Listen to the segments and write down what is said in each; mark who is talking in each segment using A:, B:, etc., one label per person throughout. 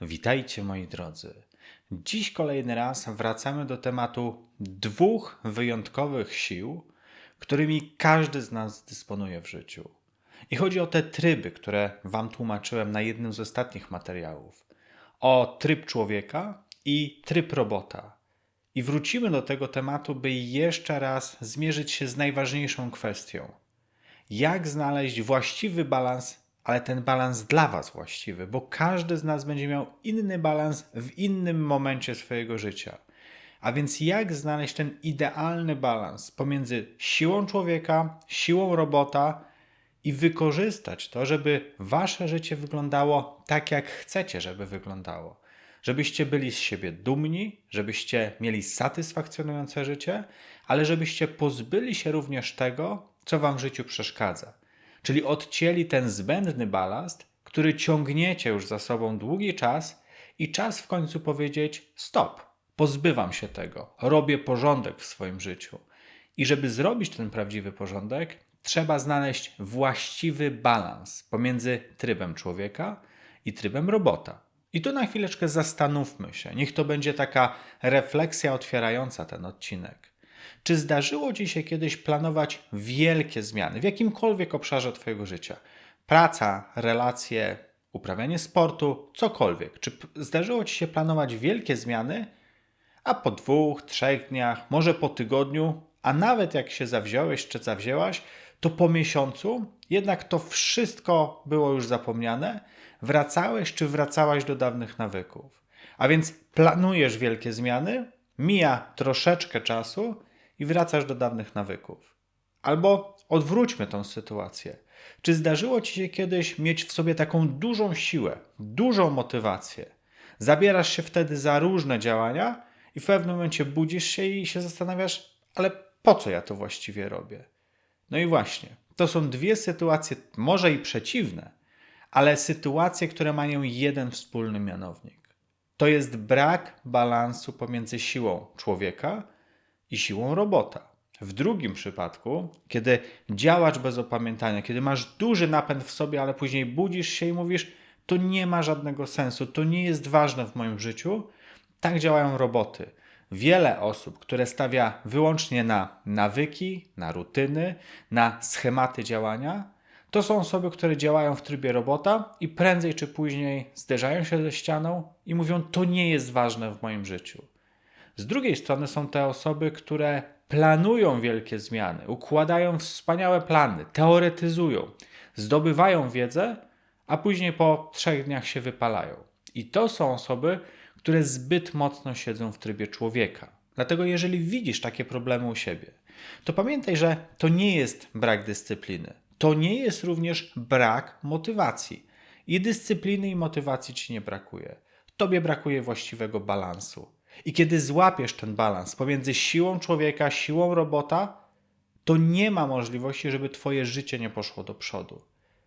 A: Witajcie moi drodzy. Dziś kolejny raz wracamy do tematu dwóch wyjątkowych sił, którymi każdy z nas dysponuje w życiu. I chodzi o te tryby, które Wam tłumaczyłem na jednym z ostatnich materiałów. O tryb człowieka i tryb robota. I wrócimy do tego tematu, by jeszcze raz zmierzyć się z najważniejszą kwestią. Jak znaleźć właściwy balans ale ten balans dla Was właściwy, bo każdy z nas będzie miał inny balans w innym momencie swojego życia. A więc jak znaleźć ten idealny balans pomiędzy siłą człowieka, siłą robota i wykorzystać to, żeby Wasze życie wyglądało tak, jak chcecie, żeby wyglądało. Żebyście byli z siebie dumni, żebyście mieli satysfakcjonujące życie, ale żebyście pozbyli się również tego, co Wam w życiu przeszkadza czyli odcięli ten zbędny balast, który ciągniecie już za sobą długi czas i czas w końcu powiedzieć: stop, pozbywam się tego, robię porządek w swoim życiu. I żeby zrobić ten prawdziwy porządek, trzeba znaleźć właściwy balans pomiędzy trybem człowieka i trybem robota. I tu na chwileczkę zastanówmy się. Niech to będzie taka refleksja otwierająca ten odcinek. Czy zdarzyło Ci się kiedyś planować wielkie zmiany w jakimkolwiek obszarze Twojego życia? Praca, relacje, uprawianie sportu, cokolwiek. Czy zdarzyło Ci się planować wielkie zmiany, a po dwóch, trzech dniach, może po tygodniu, a nawet jak się zawziąłeś czy zawzięłaś, to po miesiącu jednak to wszystko było już zapomniane, wracałeś czy wracałaś do dawnych nawyków. A więc planujesz wielkie zmiany, mija troszeczkę czasu i wracasz do dawnych nawyków. Albo odwróćmy tą sytuację. Czy zdarzyło ci się kiedyś mieć w sobie taką dużą siłę, dużą motywację? Zabierasz się wtedy za różne działania i w pewnym momencie budzisz się i się zastanawiasz, ale po co ja to właściwie robię? No i właśnie, to są dwie sytuacje, może i przeciwne, ale sytuacje, które mają jeden wspólny mianownik. To jest brak balansu pomiędzy siłą człowieka i siłą robota. W drugim przypadku, kiedy działasz bez opamiętania, kiedy masz duży napęd w sobie, ale później budzisz się i mówisz, to nie ma żadnego sensu, to nie jest ważne w moim życiu, tak działają roboty. Wiele osób, które stawia wyłącznie na nawyki, na rutyny, na schematy działania, to są osoby, które działają w trybie robota i prędzej czy później zderzają się ze ścianą i mówią: To nie jest ważne w moim życiu. Z drugiej strony są te osoby, które planują wielkie zmiany, układają wspaniałe plany, teoretyzują, zdobywają wiedzę, a później po trzech dniach się wypalają. I to są osoby, które zbyt mocno siedzą w trybie człowieka. Dlatego, jeżeli widzisz takie problemy u siebie, to pamiętaj, że to nie jest brak dyscypliny. To nie jest również brak motywacji. I dyscypliny i motywacji ci nie brakuje. Tobie brakuje właściwego balansu. I kiedy złapiesz ten balans pomiędzy siłą człowieka, siłą robota, to nie ma możliwości, żeby Twoje życie nie poszło do przodu.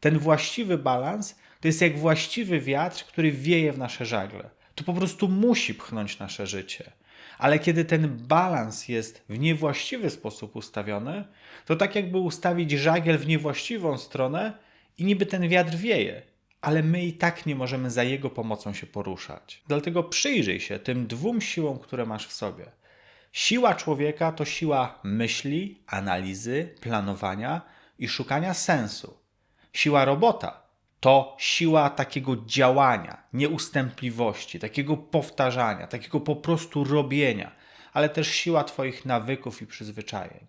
A: Ten właściwy balans to jest jak właściwy wiatr, który wieje w nasze żagle. To po prostu musi pchnąć nasze życie. Ale kiedy ten balans jest w niewłaściwy sposób ustawiony, to tak jakby ustawić żagiel w niewłaściwą stronę i niby ten wiatr wieje, ale my i tak nie możemy za jego pomocą się poruszać. Dlatego przyjrzyj się tym dwóm siłom, które masz w sobie. Siła człowieka to siła myśli, analizy, planowania i szukania sensu. Siła robota to siła takiego działania, nieustępliwości, takiego powtarzania, takiego po prostu robienia, ale też siła Twoich nawyków i przyzwyczajeń.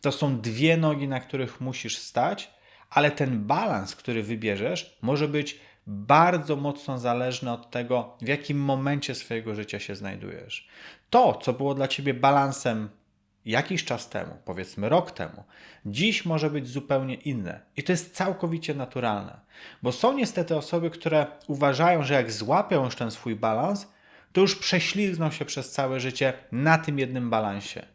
A: To są dwie nogi, na których musisz stać ale ten balans, który wybierzesz, może być bardzo mocno zależny od tego, w jakim momencie swojego życia się znajdujesz. To, co było dla ciebie balansem jakiś czas temu, powiedzmy rok temu, dziś może być zupełnie inne. I to jest całkowicie naturalne, bo są niestety osoby, które uważają, że jak złapią już ten swój balans, to już prześlizgną się przez całe życie na tym jednym balansie.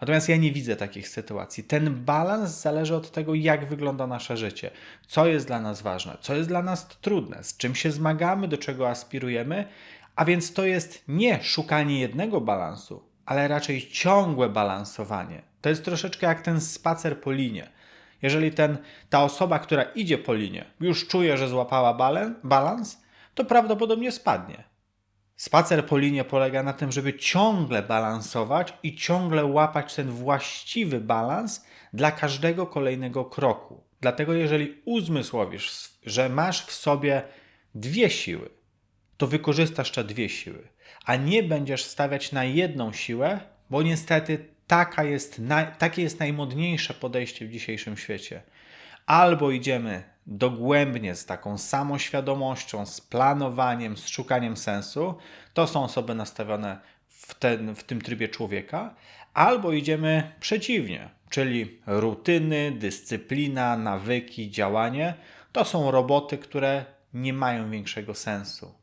A: Natomiast ja nie widzę takich sytuacji. Ten balans zależy od tego, jak wygląda nasze życie, co jest dla nas ważne, co jest dla nas trudne, z czym się zmagamy, do czego aspirujemy. A więc to jest nie szukanie jednego balansu, ale raczej ciągłe balansowanie. To jest troszeczkę jak ten spacer po linie. Jeżeli ten, ta osoba, która idzie po linie, już czuje, że złapała balans, to prawdopodobnie spadnie. Spacer po linie polega na tym, żeby ciągle balansować i ciągle łapać ten właściwy balans dla każdego kolejnego kroku. Dlatego, jeżeli uzmysłowisz, że masz w sobie dwie siły, to wykorzystasz te dwie siły, a nie będziesz stawiać na jedną siłę, bo niestety taka jest, takie jest najmodniejsze podejście w dzisiejszym świecie. Albo idziemy dogłębnie z taką samoświadomością, z planowaniem, z szukaniem sensu, to są osoby nastawione w, ten, w tym trybie człowieka, albo idziemy przeciwnie, czyli rutyny, dyscyplina, nawyki, działanie. To są roboty, które nie mają większego sensu.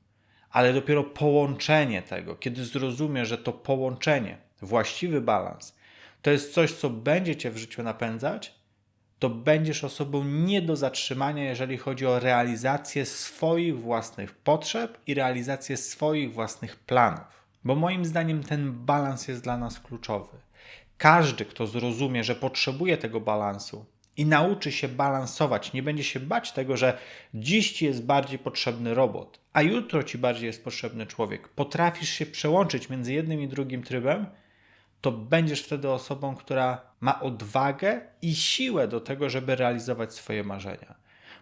A: Ale dopiero połączenie tego, kiedy zrozumiesz, że to połączenie, właściwy balans, to jest coś, co będzie cię w życiu napędzać, to będziesz osobą nie do zatrzymania, jeżeli chodzi o realizację swoich własnych potrzeb i realizację swoich własnych planów. Bo moim zdaniem ten balans jest dla nas kluczowy. Każdy, kto zrozumie, że potrzebuje tego balansu i nauczy się balansować, nie będzie się bać tego, że dziś ci jest bardziej potrzebny robot, a jutro ci bardziej jest potrzebny człowiek. Potrafisz się przełączyć między jednym i drugim trybem, to będziesz wtedy osobą, która ma odwagę i siłę do tego, żeby realizować swoje marzenia.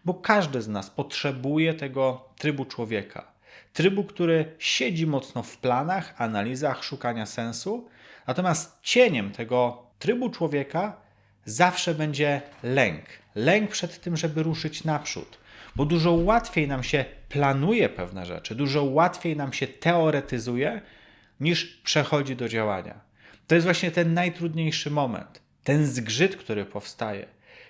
A: Bo każdy z nas potrzebuje tego trybu człowieka. Trybu, który siedzi mocno w planach, analizach, szukania sensu. Natomiast cieniem tego trybu człowieka zawsze będzie lęk. Lęk przed tym, żeby ruszyć naprzód. Bo dużo łatwiej nam się planuje pewne rzeczy, dużo łatwiej nam się teoretyzuje, niż przechodzi do działania. To jest właśnie ten najtrudniejszy moment, ten zgrzyt, który powstaje,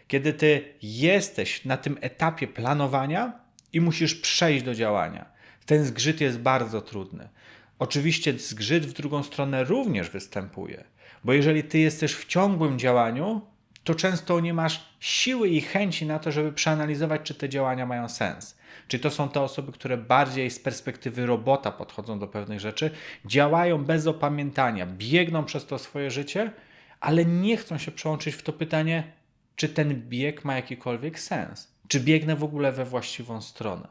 A: kiedy ty jesteś na tym etapie planowania i musisz przejść do działania. Ten zgrzyt jest bardzo trudny. Oczywiście zgrzyt w drugą stronę również występuje, bo jeżeli ty jesteś w ciągłym działaniu, to często nie masz siły i chęci na to, żeby przeanalizować, czy te działania mają sens. Czy to są te osoby, które bardziej z perspektywy robota podchodzą do pewnych rzeczy, działają bez opamiętania, biegną przez to swoje życie, ale nie chcą się przełączyć w to pytanie, czy ten bieg ma jakikolwiek sens, czy biegnę w ogóle we właściwą stronę.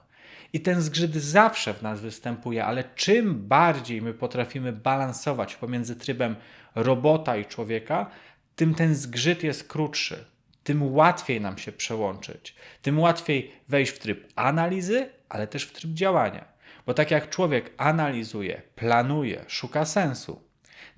A: I ten zgrzyt zawsze w nas występuje, ale czym bardziej my potrafimy balansować pomiędzy trybem robota i człowieka, tym ten zgrzyt jest krótszy, tym łatwiej nam się przełączyć, tym łatwiej wejść w tryb analizy, ale też w tryb działania. Bo tak jak człowiek analizuje, planuje, szuka sensu,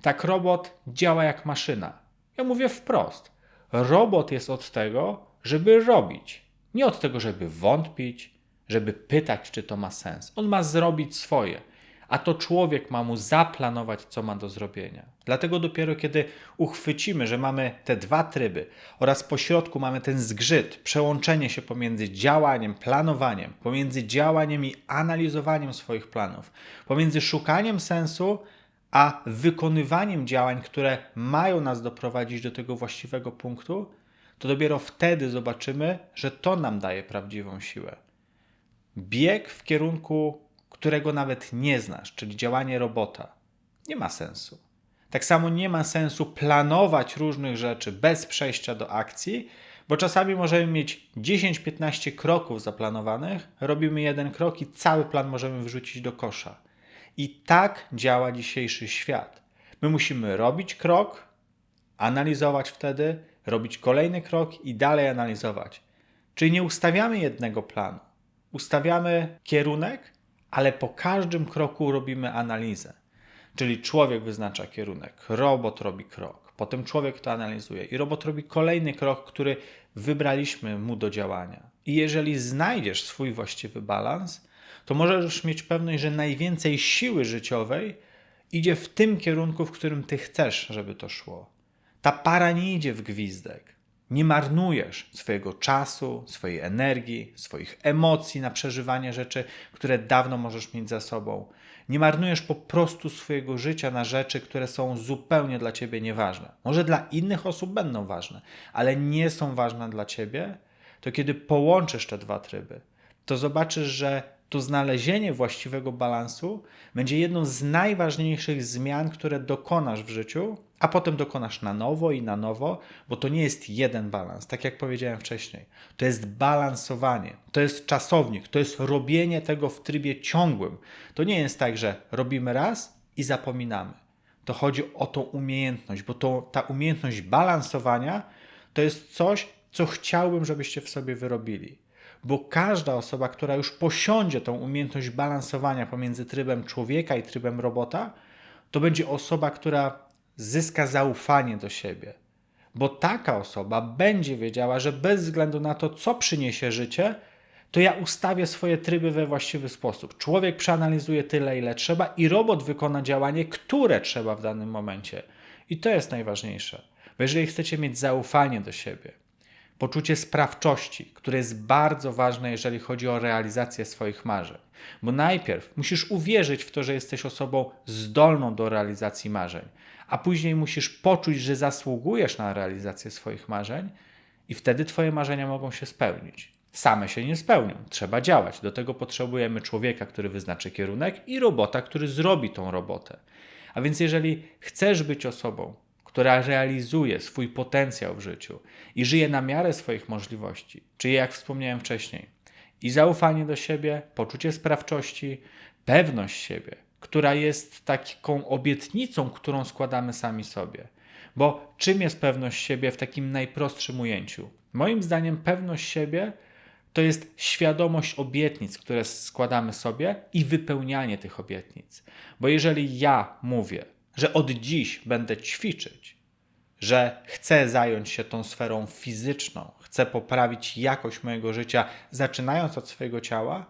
A: tak robot działa jak maszyna. Ja mówię wprost. Robot jest od tego, żeby robić, nie od tego, żeby wątpić, żeby pytać, czy to ma sens. On ma zrobić swoje a to człowiek ma mu zaplanować, co ma do zrobienia. Dlatego dopiero kiedy uchwycimy, że mamy te dwa tryby oraz pośrodku mamy ten zgrzyt, przełączenie się pomiędzy działaniem, planowaniem, pomiędzy działaniem i analizowaniem swoich planów, pomiędzy szukaniem sensu, a wykonywaniem działań, które mają nas doprowadzić do tego właściwego punktu, to dopiero wtedy zobaczymy, że to nam daje prawdziwą siłę. Bieg w kierunku którego nawet nie znasz, czyli działanie robota, nie ma sensu. Tak samo nie ma sensu planować różnych rzeczy bez przejścia do akcji, bo czasami możemy mieć 10-15 kroków zaplanowanych, robimy jeden krok i cały plan możemy wrzucić do kosza. I tak działa dzisiejszy świat. My musimy robić krok, analizować wtedy, robić kolejny krok i dalej analizować. Czyli nie ustawiamy jednego planu. Ustawiamy kierunek, ale po każdym kroku robimy analizę. Czyli człowiek wyznacza kierunek, robot robi krok, potem człowiek to analizuje i robot robi kolejny krok, który wybraliśmy mu do działania. I jeżeli znajdziesz swój właściwy balans, to możesz mieć pewność, że najwięcej siły życiowej idzie w tym kierunku, w którym ty chcesz, żeby to szło. Ta para nie idzie w gwizdek. Nie marnujesz swojego czasu, swojej energii, swoich emocji na przeżywanie rzeczy, które dawno możesz mieć za sobą. Nie marnujesz po prostu swojego życia na rzeczy, które są zupełnie dla ciebie nieważne. Może dla innych osób będą ważne, ale nie są ważne dla ciebie. To kiedy połączysz te dwa tryby, to zobaczysz, że to znalezienie właściwego balansu będzie jedną z najważniejszych zmian, które dokonasz w życiu, a potem dokonasz na nowo i na nowo, bo to nie jest jeden balans, tak jak powiedziałem wcześniej. To jest balansowanie, to jest czasownik, to jest robienie tego w trybie ciągłym. To nie jest tak, że robimy raz i zapominamy. To chodzi o tą umiejętność, bo to, ta umiejętność balansowania to jest coś, co chciałbym, żebyście w sobie wyrobili bo każda osoba, która już posiądzie tą umiejętność balansowania pomiędzy trybem człowieka i trybem robota, to będzie osoba, która zyska zaufanie do siebie. Bo taka osoba będzie wiedziała, że bez względu na to, co przyniesie życie, to ja ustawię swoje tryby we właściwy sposób. Człowiek przeanalizuje tyle, ile trzeba, i robot wykona działanie, które trzeba w danym momencie. I to jest najważniejsze. Bo jeżeli chcecie mieć zaufanie do siebie, poczucie sprawczości, które jest bardzo ważne, jeżeli chodzi o realizację swoich marzeń. Bo najpierw musisz uwierzyć w to, że jesteś osobą zdolną do realizacji marzeń, a później musisz poczuć, że zasługujesz na realizację swoich marzeń, i wtedy Twoje marzenia mogą się spełnić. Same się nie spełnią, trzeba działać. Do tego potrzebujemy człowieka, który wyznaczy kierunek i robota, który zrobi tą robotę. A więc, jeżeli chcesz być osobą, która realizuje swój potencjał w życiu i żyje na miarę swoich możliwości, czyli jak wspomniałem wcześniej, i zaufanie do siebie, poczucie sprawczości, pewność siebie, która jest taką obietnicą, którą składamy sami sobie. Bo czym jest pewność siebie w takim najprostszym ujęciu? Moim zdaniem pewność siebie to jest świadomość obietnic, które składamy sobie i wypełnianie tych obietnic. Bo jeżeli ja mówię, że od dziś będę ćwiczyć, że chcę zająć się tą sferą fizyczną, chcę poprawić jakość mojego życia, zaczynając od swojego ciała,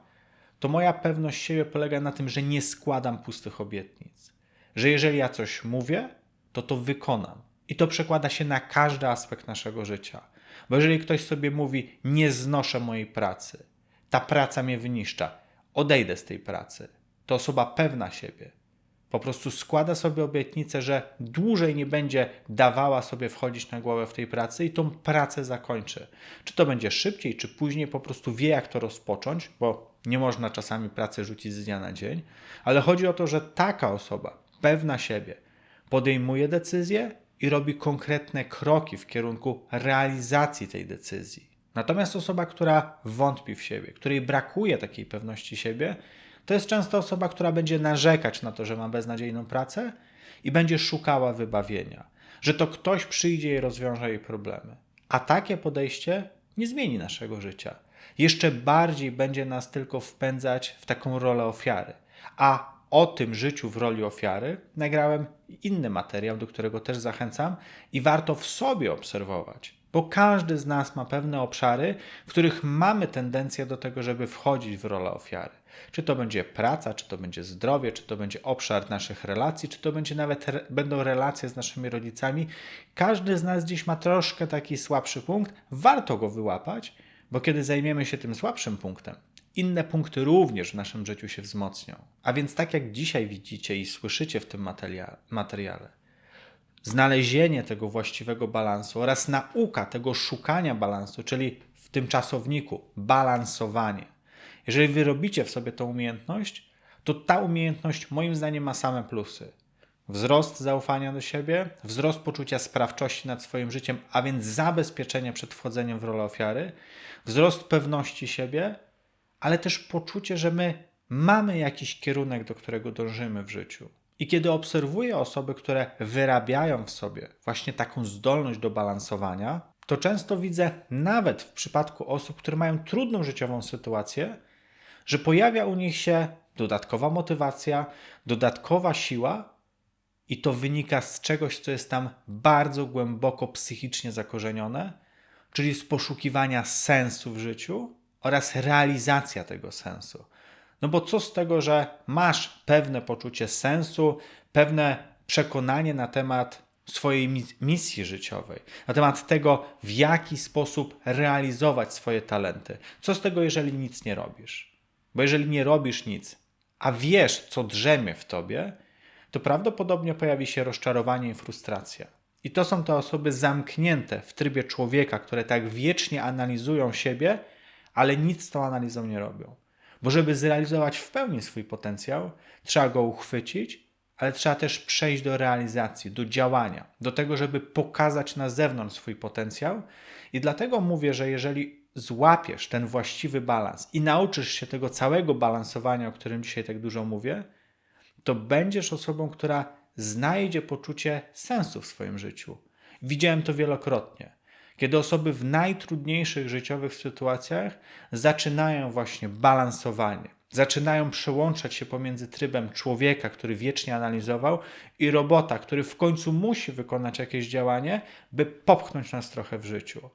A: to moja pewność siebie polega na tym, że nie składam pustych obietnic. Że jeżeli ja coś mówię, to to wykonam. I to przekłada się na każdy aspekt naszego życia. Bo jeżeli ktoś sobie mówi, nie znoszę mojej pracy, ta praca mnie wyniszcza, odejdę z tej pracy, to osoba pewna siebie, po prostu składa sobie obietnicę, że dłużej nie będzie dawała sobie wchodzić na głowę w tej pracy i tą pracę zakończy. Czy to będzie szybciej, czy później, po prostu wie, jak to rozpocząć, bo nie można czasami pracy rzucić z dnia na dzień, ale chodzi o to, że taka osoba, pewna siebie, podejmuje decyzję i robi konkretne kroki w kierunku realizacji tej decyzji. Natomiast osoba, która wątpi w siebie, której brakuje takiej pewności siebie, to jest często osoba, która będzie narzekać na to, że ma beznadziejną pracę i będzie szukała wybawienia, że to ktoś przyjdzie i rozwiąże jej problemy. A takie podejście nie zmieni naszego życia. Jeszcze bardziej będzie nas tylko wpędzać w taką rolę ofiary. A o tym życiu w roli ofiary nagrałem inny materiał, do którego też zachęcam i warto w sobie obserwować, bo każdy z nas ma pewne obszary, w których mamy tendencję do tego, żeby wchodzić w rolę ofiary. Czy to będzie praca, czy to będzie zdrowie, czy to będzie obszar naszych relacji, czy to będzie nawet re będą relacje z naszymi rodzicami. Każdy z nas dziś ma troszkę taki słabszy punkt. Warto go wyłapać, bo kiedy zajmiemy się tym słabszym punktem, inne punkty również w naszym życiu się wzmocnią. A więc tak jak dzisiaj widzicie i słyszycie w tym materia materiale, znalezienie tego właściwego balansu oraz nauka tego szukania balansu, czyli w tym czasowniku balansowanie, jeżeli wy robicie w sobie tą umiejętność, to ta umiejętność moim zdaniem ma same plusy. Wzrost zaufania do siebie, wzrost poczucia sprawczości nad swoim życiem, a więc zabezpieczenie przed wchodzeniem w rolę ofiary, wzrost pewności siebie, ale też poczucie, że my mamy jakiś kierunek, do którego dążymy w życiu. I kiedy obserwuję osoby, które wyrabiają w sobie właśnie taką zdolność do balansowania, to często widzę, nawet w przypadku osób, które mają trudną życiową sytuację, że pojawia u nich się dodatkowa motywacja, dodatkowa siła, i to wynika z czegoś, co jest tam bardzo głęboko psychicznie zakorzenione, czyli z poszukiwania sensu w życiu oraz realizacja tego sensu. No bo co z tego, że masz pewne poczucie sensu, pewne przekonanie na temat swojej misji życiowej, na temat tego, w jaki sposób realizować swoje talenty. Co z tego, jeżeli nic nie robisz? Bo jeżeli nie robisz nic, a wiesz, co drzemie w tobie, to prawdopodobnie pojawi się rozczarowanie i frustracja. I to są te osoby zamknięte w trybie człowieka, które tak wiecznie analizują siebie, ale nic z tą analizą nie robią. Bo żeby zrealizować w pełni swój potencjał, trzeba go uchwycić, ale trzeba też przejść do realizacji, do działania, do tego, żeby pokazać na zewnątrz swój potencjał. I dlatego mówię, że jeżeli złapiesz ten właściwy balans i nauczysz się tego całego balansowania, o którym dzisiaj tak dużo mówię, to będziesz osobą, która znajdzie poczucie sensu w swoim życiu. Widziałem to wielokrotnie. Kiedy osoby w najtrudniejszych życiowych sytuacjach zaczynają właśnie balansowanie, zaczynają przełączać się pomiędzy trybem człowieka, który wiecznie analizował, i robota, który w końcu musi wykonać jakieś działanie, by popchnąć nas trochę w życiu.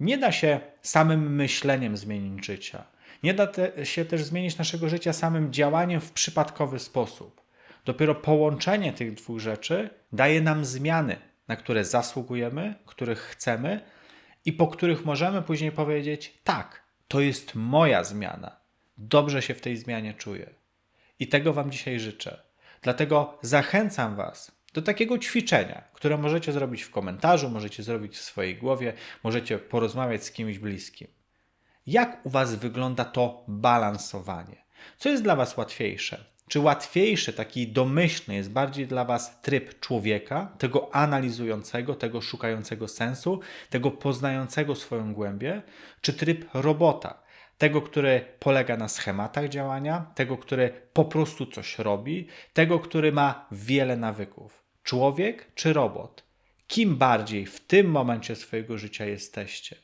A: Nie da się samym myśleniem zmienić życia. Nie da te, się też zmienić naszego życia samym działaniem w przypadkowy sposób. Dopiero połączenie tych dwóch rzeczy daje nam zmiany, na które zasługujemy, których chcemy i po których możemy później powiedzieć: tak, to jest moja zmiana. Dobrze się w tej zmianie czuję. I tego Wam dzisiaj życzę. Dlatego zachęcam Was do takiego ćwiczenia, które możecie zrobić w komentarzu, możecie zrobić w swojej głowie, możecie porozmawiać z kimś bliskim. Jak u Was wygląda to balansowanie? Co jest dla Was łatwiejsze? Czy łatwiejszy, taki domyślny jest bardziej dla Was tryb człowieka, tego analizującego, tego szukającego sensu, tego poznającego swoją głębię, czy tryb robota, tego, który polega na schematach działania, tego, który po prostu coś robi, tego, który ma wiele nawyków? Człowiek czy robot? Kim bardziej w tym momencie swojego życia jesteście?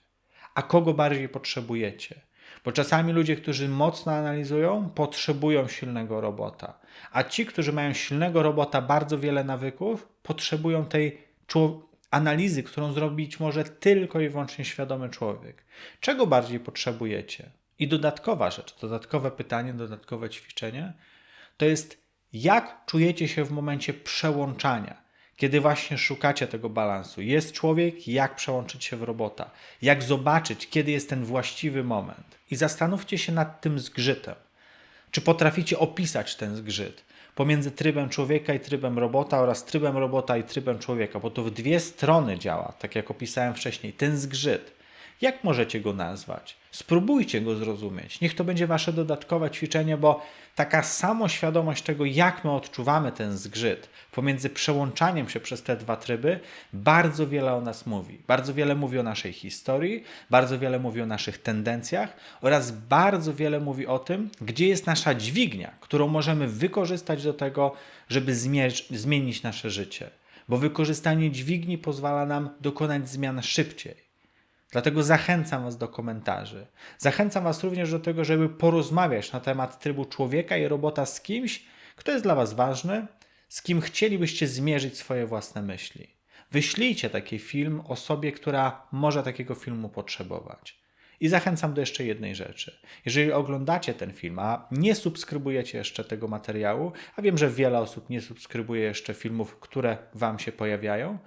A: A kogo bardziej potrzebujecie? Bo czasami ludzie, którzy mocno analizują, potrzebują silnego robota, a ci, którzy mają silnego robota, bardzo wiele nawyków, potrzebują tej analizy, którą zrobić może tylko i wyłącznie świadomy człowiek. Czego bardziej potrzebujecie? I dodatkowa rzecz, dodatkowe pytanie, dodatkowe ćwiczenie to jest, jak czujecie się w momencie przełączania kiedy właśnie szukacie tego balansu. Jest człowiek, jak przełączyć się w robota, jak zobaczyć, kiedy jest ten właściwy moment. I zastanówcie się nad tym zgrzytem. Czy potraficie opisać ten zgrzyt pomiędzy trybem człowieka i trybem robota oraz trybem robota i trybem człowieka, bo to w dwie strony działa, tak jak opisałem wcześniej, ten zgrzyt. Jak możecie go nazwać? Spróbujcie go zrozumieć. Niech to będzie wasze dodatkowe ćwiczenie, bo taka samoświadomość tego, jak my odczuwamy ten zgrzyt pomiędzy przełączaniem się przez te dwa tryby, bardzo wiele o nas mówi. Bardzo wiele mówi o naszej historii, bardzo wiele mówi o naszych tendencjach oraz bardzo wiele mówi o tym, gdzie jest nasza dźwignia, którą możemy wykorzystać do tego, żeby zmienić nasze życie. Bo wykorzystanie dźwigni pozwala nam dokonać zmian szybciej. Dlatego zachęcam Was do komentarzy. Zachęcam Was również do tego, żeby porozmawiać na temat trybu człowieka i robota z kimś, kto jest dla Was ważny, z kim chcielibyście zmierzyć swoje własne myśli. Wyślijcie taki film osobie, która może takiego filmu potrzebować. I zachęcam do jeszcze jednej rzeczy. Jeżeli oglądacie ten film, a nie subskrybujecie jeszcze tego materiału, a wiem, że wiele osób nie subskrybuje jeszcze filmów, które Wam się pojawiają,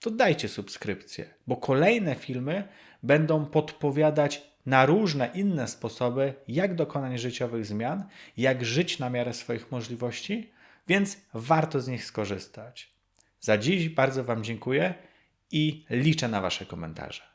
A: to dajcie subskrypcję, bo kolejne filmy będą podpowiadać na różne inne sposoby, jak dokonać życiowych zmian, jak żyć na miarę swoich możliwości, więc warto z nich skorzystać. Za dziś bardzo Wam dziękuję i liczę na Wasze komentarze.